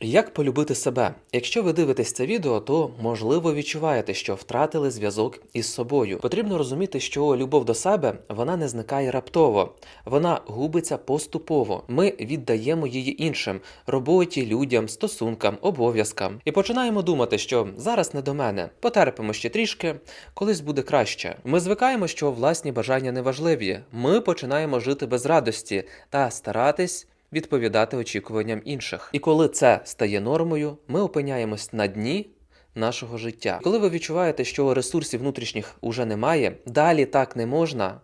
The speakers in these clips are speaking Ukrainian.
Як полюбити себе? Якщо ви дивитесь це відео, то можливо відчуваєте, що втратили зв'язок із собою. Потрібно розуміти, що любов до себе вона не зникає раптово, вона губиться поступово. Ми віддаємо її іншим роботі, людям, стосункам, обов'язкам. І починаємо думати, що зараз не до мене. Потерпимо ще трішки, колись буде краще. Ми звикаємо, що власні бажання не важливі. Ми починаємо жити без радості та старатись відповідати очікуванням інших. І коли це стає нормою, ми опиняємось на дні. Нашого життя. Коли ви відчуваєте, що ресурсів внутрішніх уже немає, далі так не можна.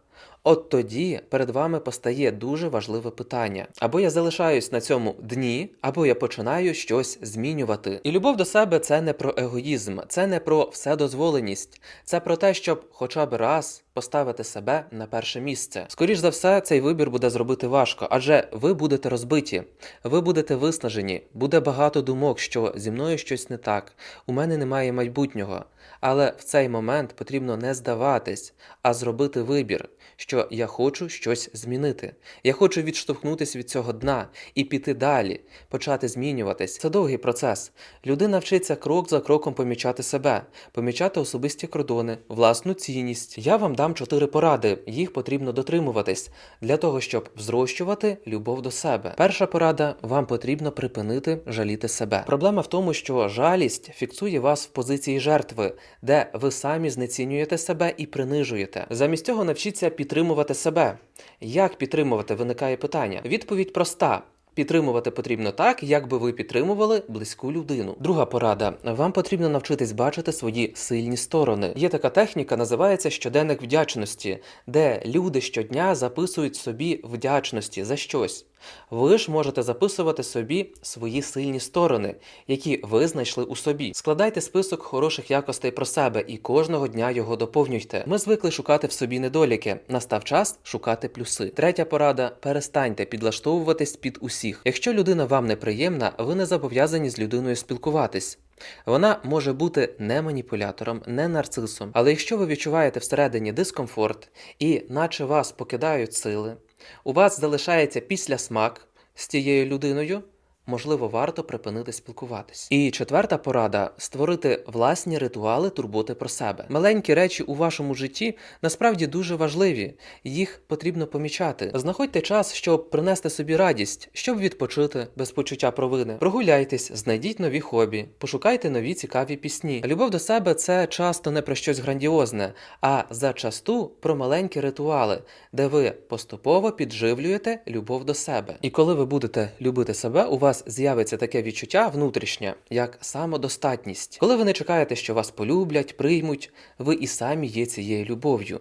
От тоді перед вами постає дуже важливе питання: або я залишаюсь на цьому дні, або я починаю щось змінювати. І любов до себе це не про егоїзм, це не про вседозволеність, це про те, щоб хоча б раз поставити себе на перше місце. Скоріш за все, цей вибір буде зробити важко, адже ви будете розбиті, ви будете виснажені, буде багато думок, що зі мною щось не так, у мене немає майбутнього. Але в цей момент потрібно не здаватись, а зробити вибір, що я хочу щось змінити. Я хочу відштовхнутися від цього дна і піти далі, почати змінюватись. Це довгий процес. Людина вчиться крок за кроком помічати себе, помічати особисті кордони, власну цінність. Я вам дам чотири поради. Їх потрібно дотримуватись для того, щоб взрощувати любов до себе. Перша порада: вам потрібно припинити жаліти себе. Проблема в тому, що жалість фіксує вас в позиції жертви, де ви самі знецінюєте себе і принижуєте. Замість цього навчіться підтримувати себе. Як підтримувати? Виникає питання. Відповідь проста. Підтримувати потрібно так, як би ви підтримували близьку людину. Друга порада: вам потрібно навчитись бачити свої сильні сторони. Є така техніка, називається щоденник вдячності, де люди щодня записують собі вдячності за щось. Ви ж можете записувати собі свої сильні сторони, які ви знайшли у собі. Складайте список хороших якостей про себе і кожного дня його доповнюйте. Ми звикли шукати в собі недоліки. Настав час шукати плюси. Третя порада: перестаньте підлаштовуватись під усіх. Якщо людина вам неприємна, ви не зобов'язані з людиною спілкуватись. Вона може бути не маніпулятором, не нарцисом, але якщо ви відчуваєте всередині дискомфорт і наче вас покидають сили, у вас залишається післясмак з тією людиною, можливо, варто припинити спілкуватись. І четверта порада створити власні ритуали турботи про себе. Маленькі речі у вашому житті насправді дуже важливі, їх потрібно помічати. Знаходьте час, щоб принести собі радість, щоб відпочити без почуття провини. Прогуляйтесь, знайдіть нові хобі, пошукайте нові цікаві пісні. Любов до себе це часто не про щось грандіозне, а зачасту про маленькі ритуали, де ви поступово підживлюєте любов до себе. І коли ви будете любити себе, у вас з'явиться таке відчуття внутрішнє, як самодостатність. Коли ви не чекаєте, що вас полюблять, приймуть, ви і самі є цією любов'ю.